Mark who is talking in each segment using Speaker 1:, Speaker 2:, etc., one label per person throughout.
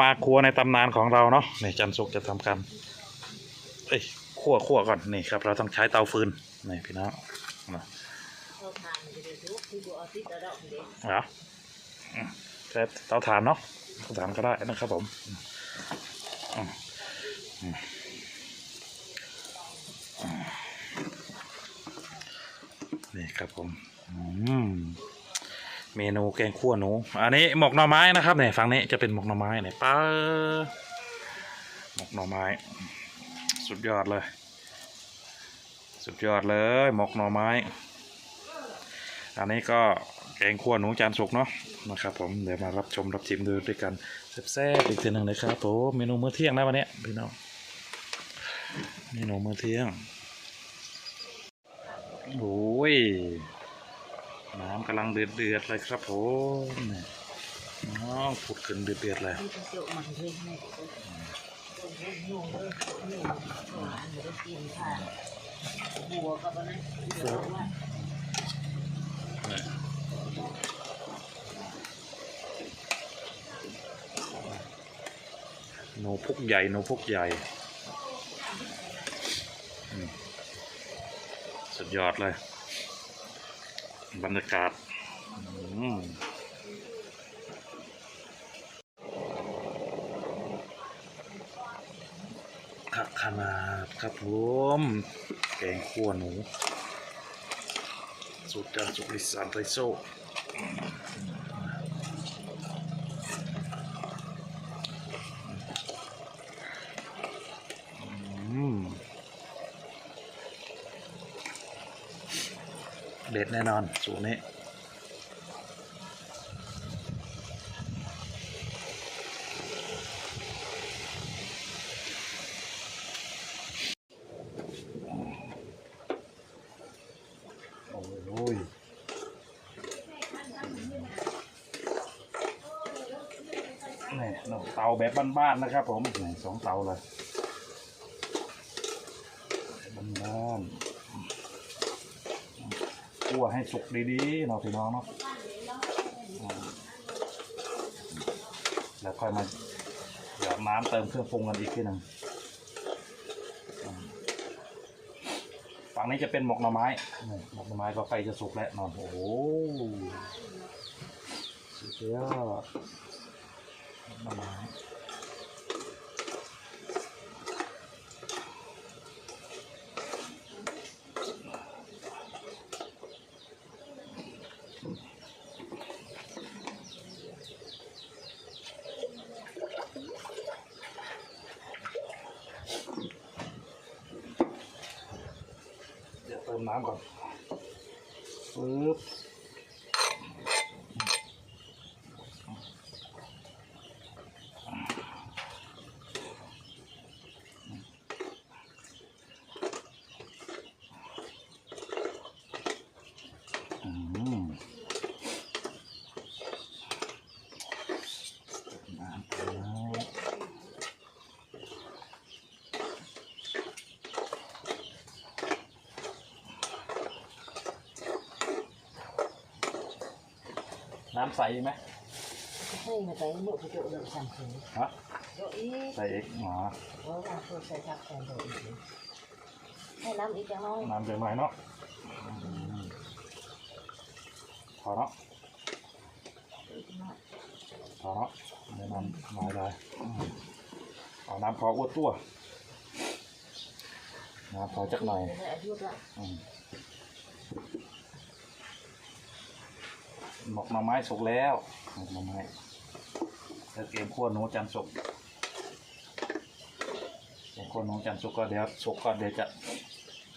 Speaker 1: มาครัวในตำนานของเราเนาะนี่จันสุกจะทำการเอ้ยคั่วคั่วก่อนนี่ครับ เราต้องใช้เตาฟืนนี่พี่น้องนะ
Speaker 2: เรานะเด็ก
Speaker 1: เหรอใช้เตาถ่านเนาะเตาถ่านก็ได้นะครับผมอืมอืมอืมอืมนี่ครับผม อืม เมนูแกงคั่วหนู อันนี้หมกหน่อไม้นะครับเนี่ยฝั่งนี้จะเป็นหมกหน่อไม้เนี่ยป้าหมกหน่อไม้ สุดยอดเลย สุดยอดเลยหมกหน่อไม้ อันนี้ก็แกงขั่วหนูจานสุกเนาะนะครับผมเดี๋ยวมารับชมรับชิมดูด้วยกันแซ่บๆอีกทีหนึ่งนะครับผมเมนูมื้อเที่ยงนะวันนี้พี่น้องเมนูมื้อเที่ยงโอ้ย น้ำกำลังเดือดเดือดๆเลยครับผมนี่น้องผุดขึ้นเดือดเดือดๆเลย
Speaker 2: ที่จะเกี่ยวมันเลยให้นุ่งเลยนุ่งหวานไม่ได้กินค่ะบัวกับอะไรเดี๋ยวว่า
Speaker 1: หนูพุกใหญ่หนูพุกใหญ่ สุดยอดเลย บรรยากาศขักขนาดครับผมแกงขั่วหนูสูตรจากสุกลิสานไรโซ เด็ดแน่นอนสูตรนี้โอ้ยนี่เตาแบบบ้านๆนะครับผมนี่สองเตาเลยบ้านๆคั่ว ให้สุกดีๆเนาะพี่น้องเนาะแล้วค่อยมาหยอดน้ำเติมเครื่องปรุงกันอีกทีหนึ่งฝั่งนี้จะเป็นหมกหน่อไม้หมกหน่อไม้ก็ใกล้จะสุกแล้วเนอนโอ้โหสุดยอดหมกหน่อไม้ เดี๋ยวเติม น้ำก่อนปึ๊บ น้ำใสไหม
Speaker 2: ให้มาใส่หมดไปโจเดิมสั่งถึง
Speaker 1: ฮะ
Speaker 2: โจอี
Speaker 1: ใส่เอกหมา
Speaker 2: เพราะว่าเพื่อใส่ทับแทนโจอีกให้น้ำอีกจังน้อย
Speaker 1: น้ำใจใหม่เนาะพอเนาะพอเนาะไม่น้ำน้อยเลยอืมเอาน้ำพออ้วนตัวน้ำพอจักหน่อย
Speaker 2: ได้อายุละ
Speaker 1: อืม หมกหน่อไม้สุกแล้วหมกหน่อไม้แล้วเกมขั้วหนูจันสุกเกมขั้วหนูจันสุกก็เดี๋ยวสุกก็เดี๋ยวจะ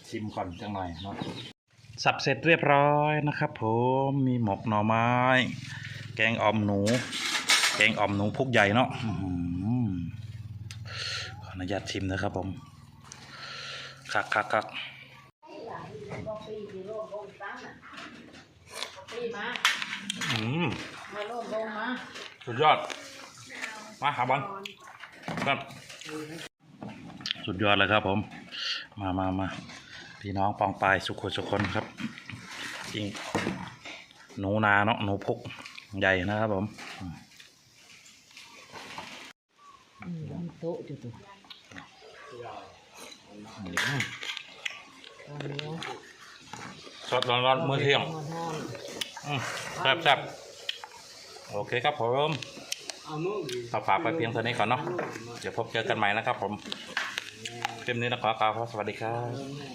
Speaker 1: ชิมก่อนจังหน่อยเนาะสับเสร็จเรียบร้อยนะครับผมมีหมกหน่อไม้ แกงอ่อมหนู แกงอ่อมหนูพุกใหญ่เนาะอขออนุญาตชิมนะครับผมคักคักคัก
Speaker 2: กักลงตั้งน่ะปีมา
Speaker 1: อืม
Speaker 2: มาโลกลงมา
Speaker 1: สุดยอด มาหาบอลครับ สุดยอดเลยครับผม มามามาพี่น้องปองปายสุขคนสุขคนครับ จริง หนูนาเนาะหนูพุกใหญ่นะครับผม
Speaker 2: อืมโต๊ะจุดตัว
Speaker 1: อืม
Speaker 2: ตอนนี้
Speaker 1: สดร้อนๆมื้อเที่ยง ครับครับโอเคครับผม
Speaker 3: เอานู่นดิ
Speaker 1: ขอฝากไปเพียงเท่านี้ก่อนเนาะเดี๋ยวพบเจอกันใหม่นะครับผมคลิปนี้นะขอกล่าวคำว่าสวัสดีครับ